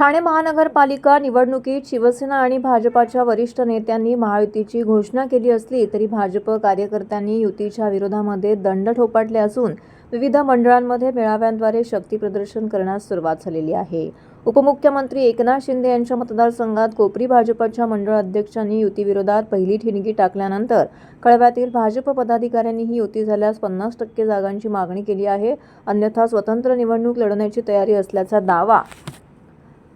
ठाणे महानगरपालिका निवडणुकीत शिवसेना आणि भाजपाच्या वरिष्ठ नेत्यांनी महायुतीची घोषणा केली असली तरी भाजप कार्यकर्त्यांनी युतीच्या विरोधामध्ये दंड ठोपाटले असून विविध मंडळांमध्ये मेळाव्यांद्वारे शक्तीप्रदर्शन करण्यास सुरुवात झालेली आहे. उपमुख्यमंत्री एकनाथ शिंदे यांच्या मतदारसंघात कोपरी भाजपच्या मंडळ अध्यक्षांनी युतीविरोधात पहिली ठिणगी टाकल्यानंतर कळव्यातील भाजप पदाधिकाऱ्यांनीही युती झाल्यास पन्नास टक्के जागांची मागणी केली आहे. अन्यथा स्वतंत्र निवडणूक लढवण्याची तयारी असल्याचा दावा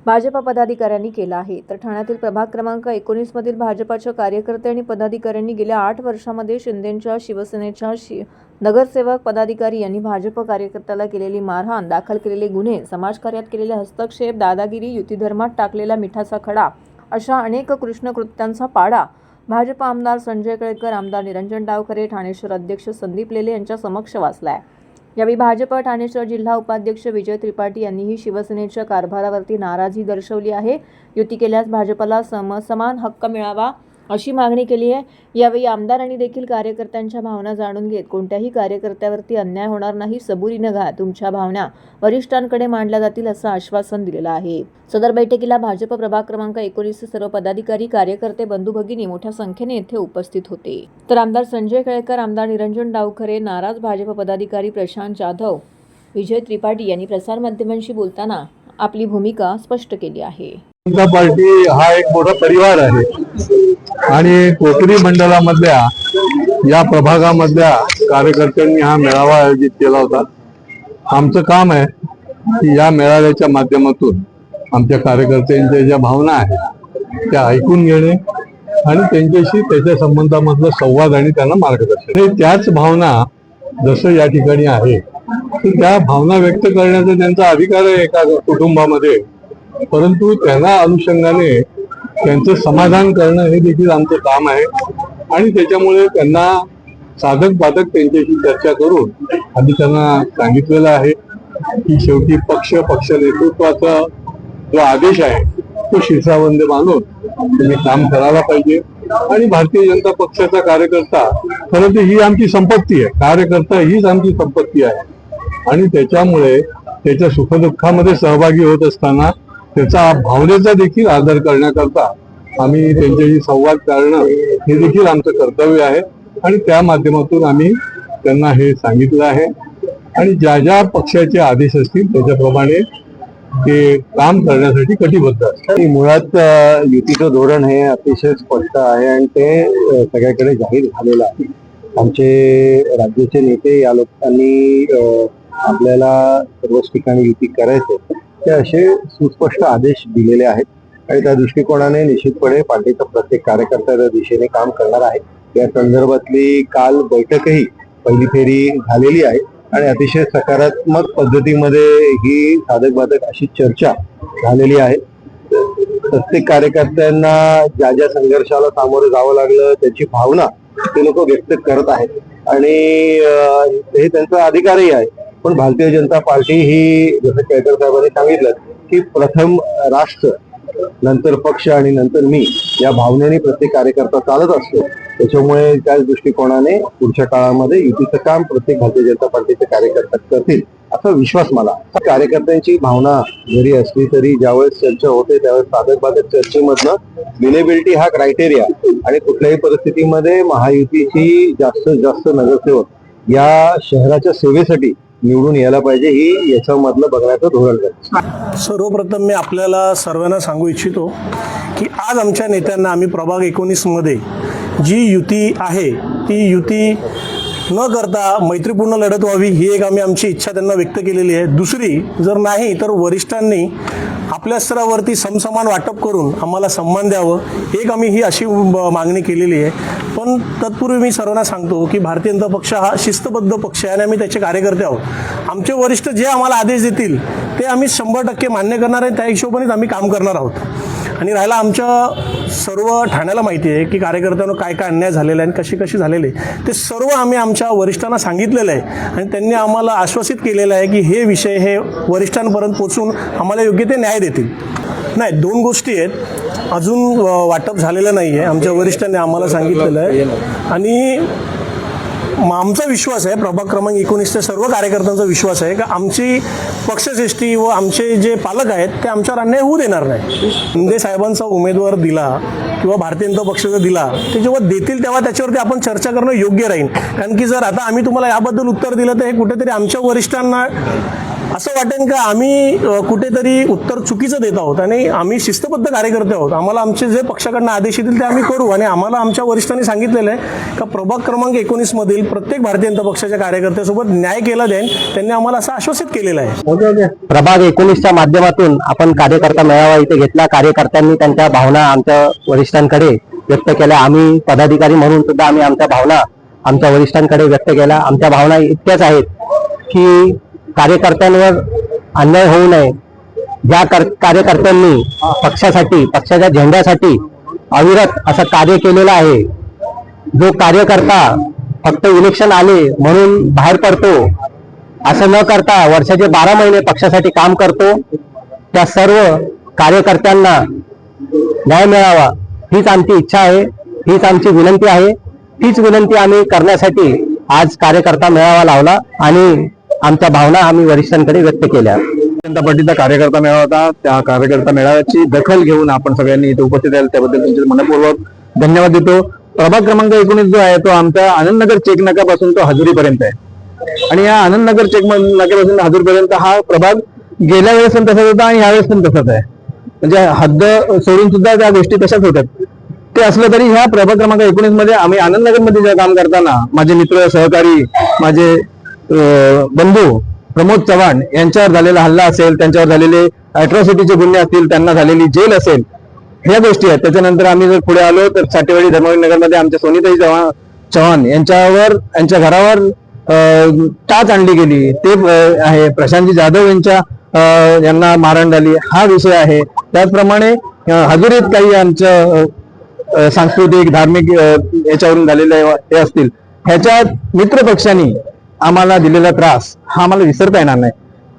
भाजप पदाधिकाऱ्यांनी केला आहे. तर ठाण्यातील प्रभाग क्रमांक एकोणीसमधील भाजपाच्या कार्यकर्ते आणि पदाधिकाऱ्यांनी गेल्या आठ वर्षामध्ये शिंदेंच्या शिवसेनेच्या शि नगरसेवक पदाधिकारी यांनी भाजप कार्यकर्त्याला केलेली मारहाण दाखल केलेले गुन्हे समाजकार्यात केलेले हस्तक्षेप दादागिरी युतीधर्मात टाकलेला मिठाचा खडा अशा अनेक कृष्णकृत्यांचा पाडा भाजप आमदार संजय केळकर आमदार निरंजन डावखरे ठाणे शहर अध्यक्ष संदीप लेले यांच्या समक्ष वाचला आहे यावेळी भाजप ठाणे शहर जिल्हा उपाध्यक्ष विजय त्रिपाठी यांनीही शिवसेनेच्या कारभारावरती नाराजी दर्शवली आहे. युती केल्यास भाजपला सम समान हक्क मिळावा. अशी मागणी केली आहे. यावेळी आमदारांनी देखील कार्यकर्त्यांच्या भावना जाणून घेत कोणत्याही कार्यकर्त्यावरती अन्याय होणार नाही सबुरीनं घा तुमच्या भावना वरिष्ठांकडे मांडल्या जातील असं आश्वासन दिलेलं आहे. सदर बैठकीला भाजप प्रभाग क्रमांक एकोणीसचे सर्व पदाधिकारी कार्यकर्ते बंधू भगिनी मोठ्या संख्येने येथे उपस्थित होते. तर आमदार संजय केळकर आमदार निरंजन डावखरे नाराज भाजप पदाधिकारी प्रशांत जाधव विजय त्रिपाठी यांनी प्रसारमाध्यमांशी बोलताना आपली भूमिका स्पष्ट केली आहे. जनता पार्टी हा एक मोठा परिवार आहे. आणि कोकणी मंडळामधल्या या प्रभागामधल्या कार्यकर्त्यांनी हा मेळावा आयोजित केला होता. आमचं काम आहे की या मेळाव्याच्या माध्यमातून आमच्या कार्यकर्त्यांच्या ज्या भावना आहेत त्या ऐकून घेणे आणि त्यांच्याशी त्याच्या संबंधामधला संवाद आणि त्यांना मार्गदर्शन. हे त्याच भावना जसं या ठिकाणी आहे तर त्या भावना व्यक्त करण्याचा त्यांचा अधिकार आहे एका कुटुंबामध्ये. परंतु त्यांना अनुषंगाने त्यांचं समाधान करणं हे देखील आमचं काम आहे. आणि त्याच्यामुळे त्यांना साधक बाधक त्यांच्याशी चर्चा करून आम्ही त्यांना सांगितलेलं आहे की शेवटी पक्ष पक्ष नेतृत्वाचा जो आदेश आहे तो शिरसावंदे मानून तुम्ही काम करायला पाहिजे. आणि भारतीय जनता पक्षाचा कार्यकर्ता खरं तर ही आमची संपत्ती आहे. कार्यकर्ता हीच आमची संपत्ती आहे. आणि त्याच्यामुळे त्याच्या सुखदुःखामध्ये सहभागी होत असताना त्याचा भावनेचा देखील आदर करण्याकरता आम्ही त्यांच्याशी संवाद करणं हे देखील आमचं कर्तव्य आहे. आणि त्या माध्यमातून आम्ही त्यांना हे सांगितलं आहे. आणि ज्या ज्या पक्षाचे आदेश असतील त्याच्याप्रमाणे ते काम करण्यासाठी कटिबद्ध असतात. आणि मुळात युतीचं धोरण हे अतिशय स्पष्ट आहे आणि ते सगळ्याकडे जाहीर झालेलं आहे. आमचे राज्याचे नेते या लोकांनी आपल्याला सर्वच ठिकाणी युती करायचे ते असे सुस्पष्ट आदेश दिलेले आहेत आणि त्या दृष्टिकोनाने निश्चितपणे पार्टीचा प्रत्येक कार्यकर्ता त्या दिशेने काम करणार आहे. या संदर्भातली काल बैठकही पहिली फेरी झालेली आहे आणि अतिशय सकारात्मक पद्धतीमध्ये ही साधक बाधक अशी चर्चा झालेली आहे. प्रत्येक कार्यकर्त्यांना ज्या ज्या संघर्षाला सामोरं जावं लागलं त्याची भावना ते लोक व्यक्त करत आहेत. आणि हे त्यांचा अधिकारही आहे. पण भारतीय जनता पार्टी ही जसं केळकर साहेबांनी सांगितलं की प्रथम राष्ट्र नंतर पक्ष आणि नंतर मी या भावनेने प्रत्येक कार्यकर्ता चालत असतो. त्याच्यामुळे त्याच दृष्टिकोनाने पुढच्या काळामध्ये युतीचं काम प्रत्येक भारतीय जनता पार्टीचे कार्यकर्ता करतील असा विश्वास मला. कार्यकर्त्यांची भावना जरी असली तरी ज्यावेळेस चर्चा होते त्यावेळेस साधक बाधक चर्चेमधनं विलेबिलिटी हा क्रायटेरिया आणि कुठल्याही परिस्थितीमध्ये महायुतीची जास्तीत जास्त नगरसेवक या शहराच्या सेवेसाठी निवडून यायला पाहिजे ही याच्यामधलं बघण्याचं धोरण सर्वप्रथम मी आपल्याला सर्वांना सांगू इच्छितो की आज आमच्या नेत्यांना आम्ही प्रभाग एकोणीसमध्ये जी युती आहे ती युती न करता मैत्रीपूर्ण लढत व्हावी ही एक आम्ही आमची इच्छा त्यांना व्यक्त केलेली आहे. दुसरी जर नाही तर वरिष्ठांनी आपल्या स्तरावरती समसमान वाटप करून आम्हाला सन्मान द्यावं एक आम्ही ही अशी मागणी केलेली आहे. पण तत्पूर्वी मी सर्वांना सांगतो की भारतीय जनता पक्ष हा शिस्तबद्ध पक्ष आहे आणि आम्ही त्याचे कार्यकर्ते आहोत. आमचे वरिष्ठ जे आम्हाला आदेश देतील ते आम्ही शंभर टक्के मान्य करणार आहे. त्या हिशोबानेच आम्ही काम करणार आहोत. आणि राहिला आमच्या सर्व ठाण्याला माहिती आहे की कार्यकर्त्यांना काय काय अन्याय झालेला आहे आणि कशी कशी झालेले आहे. ते सर्व आम्ही आमच्या वरिष्ठांना सांगितलेलं आहे. आणि त्यांनी आम्हाला आश्वासित केलेलं आहे की हे विषय हे वरिष्ठांपर्यंत पोचून आम्हाला योग्य ते न्याय देतील. नाही दोन गोष्टी आहेत. अजून वाटप झालेलं नाही आहे आमच्या वरिष्ठांनी आम्हाला सांगितलेलं आहे. आणि मग आमचा विश्वास आहे प्रभाग क्रमांक एकोणीसच्या सर्व कार्यकर्त्यांचा विश्वास आहे की आमची पक्षश्रेष्ठी व आमचे जे पालक आहेत ते आमच्यावर अन्याय होऊ देणार नाही. शिंदे साहेबांचा उमेदवार दिला किंवा भारतीय जनता पक्ष जर दिला ते जेव्हा देतील तेव्हा त्याच्यावरती आपण चर्चा करणं योग्य राहील. कारण की जर आता आम्ही तुम्हाला याबद्दल उत्तर दिलं तर हे कुठेतरी आमच्या वरिष्ठांना असं वाटेल का आम्ही कुठेतरी उत्तर चुकीचं देत आहोत आणि आम्ही शिस्तबद्ध कार्यकर्ते आहोत. आम्हाला आमचे जे पक्षाकडनं आदेश येतील ते आम्ही करू आणि आम्हाला आमच्या वरिष्ठांनी सांगितलेलं आहे का प्रभाग क्रमांक एकोणीस मधील प्रत्येक भारतीय जनता पक्षाच्या कार्यकर्त्यासोबत न्याय केला जाईल त्यांनी आम्हाला असं आश्वासित केलेलं आहे. प्रभाग एकोणीसच्या माध्यमातून आपण कार्यकर्ता मेळावा इथे घेतला. कार्यकर्त्यांनी त्यांच्या भावना आमच्या वरिष्ठांकडे व्यक्त केल्या. आम्ही पदाधिकारी म्हणून सुद्धा आम्ही आमच्या भावना आमच्या वरिष्ठांकडे व्यक्त केल्या. आमच्या भावना इतक्याच आहेत की कार्यकर्त्यांवर अन्याय होऊ नये. ज्या कर- कार्यकर्त्यांनी पक्षासाठी पक्षाच्या झेंड्यासाठी अविरत असं कार्य केलेलं आहे जो कार्यकर्ता फक्त इलेक्शन आले म्हणून बाहेर पडतो असं न करता वर्षाचे बारा महिने पक्षासाठी काम करतो त्या सर्व कार्यकर्त्यांना न्याय मिळावा हीच आमची इच्छा आहे हीच आमची विनंती आहे. तीच विनंती आम्ही करण्यासाठी आज कार्यकर्ता मेळावा लावला आणि आमच्या भावना आम्ही वरिष्ठांकडे व्यक्त केल्या. जनता पार्टीचा कार्यकर्ता मेळावा होता. त्या कार्यकर्ता मेळाव्याची दखल घेऊन आपण सगळ्यांनी इथे उपस्थित राहिलो. त्याबद्दल तुमचे मनपूर्वक धन्यवाद देतो. प्रभाग क्रमांक एकोणीस जो आहे तो आमचा आनंदनगर चेक नाक्यापासून तो हजुरीपर्यंत आहे. आणि या आनंदनगर चेक नाक्यापासून हजुरीपर्यंत हा प्रभाग गेल्या वेळेस पण तसाच होता आणि यावेळेस पण तसाच आहे. म्हणजे हद्द सोडून सुद्धा त्या गोष्टी तशाच होत्यात. ते असलं तरी ह्या प्रभाग क्रमांक एकोणीसमध्ये आम्ही आनंदनगरमध्ये जे काम करताना माझे मित्र सहकारी माझे बंधू प्रमोद चव्हाण यांच्यावर झालेला हल्ला असेल त्यांच्यावर झालेले अॅट्रॉसिटीचे गुन्हे असतील त्यांना झालेली जेल असेल ह्या गोष्टी आहेत. त्याच्यानंतर आम्ही जर पुढे आलो तर साठेवाडी धर्मवीर नगरमध्ये आमच्या सोनीताई चव्हाण चव्हाण यांच्यावर यांच्या घरावर अं, टाच आणली गेली. ते आहे. प्रशांतजी जाधव यांच्या अं, यांना मारण झाली. हा विषय आहे. त्याचप्रमाणे हजेरीत काही आमच्या सांस्कृतिक धार्मिक याच्यावरून झालेले हे असतील. ह्याच्यात मित्र पक्षांनी आम्हाला दिलेला त्रास हा आम्हाला विसरता येणार नाही.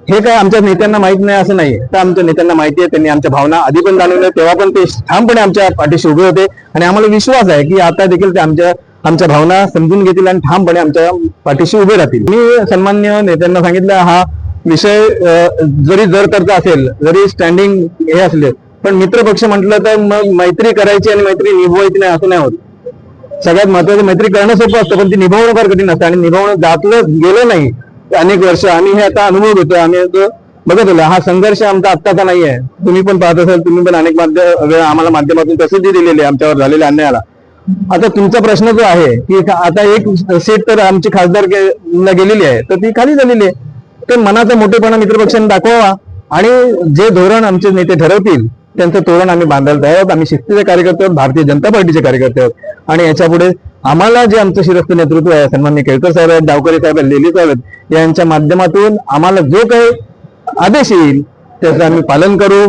हे काय आमच्या नेत्यांना माहीत नाही असं नाही तर आमच्या नेत्यांना माहिती आहे त्यांनी आमच्या भावना आधी पण जाणवल्या तेव्हा पण ते ठामपणे आमच्या पाठीशी उभे होते. आणि आम्हाला विश्वास आहे की आता देखील ते आमच्या आमच्या भावना समजून घेतील आणि ठामपणे आमच्या पाठीशी उभे राहतील. मी सन्मान्य नेत्यांना सांगितलं हा विषय जरी जर तरचा असेल जरी स्टँडिंग हे असले पण मित्र पक्ष म्हटलं तर मग मैत्री करायची आणि मैत्री निभवायची नाही असं नाही होत. सगळ्यात महत्वाचं मैत्री करणं सोपं असतं पण ती निभावणं फार कठीण असतं. आणि निभावणं जातलं गेलं नाही अनेक वर्ष आम्ही हे आता अनुभव घेतोय आम्ही बघत होतो हा संघर्ष आमचा आत्ताचा नाहीये. तुम्ही पण पाहत असाल तुम्ही पण अनेक माध्यम वेळा आम्हाला माध्यमातून प्रसिद्धी दिलेली आहे आमच्यावर झालेल्या अन्यायाला. आता तुमचा प्रश्न जो आहे की आता एक सीट तर आमची खासदार ला गेलेली आहे तर ती खाली झालेली आहे. तर मनाचा मोठेपणा मित्रपक्षांनी दाखवावा. आणि जे धोरण आमचे नेते ठरवतील त्यांचं तोरण आम्ही बांधायला तयार आहोत. आम्ही शिस्तीचे कार्यकर्ते आहोत भारतीय जनता पार्टीचे कार्यकर्ते आहोत. आणि याच्यापुढे आम्हाला जे आमचं शिरस्त नेतृत्व आहे सन्मान्य केळकर साहेब आहेत डावकरे साहेब आहेत लेली साहेब आहेत यांच्या माध्यमातून आम्हाला जो काही आदेश येईल त्याचं आम्ही पालन करू.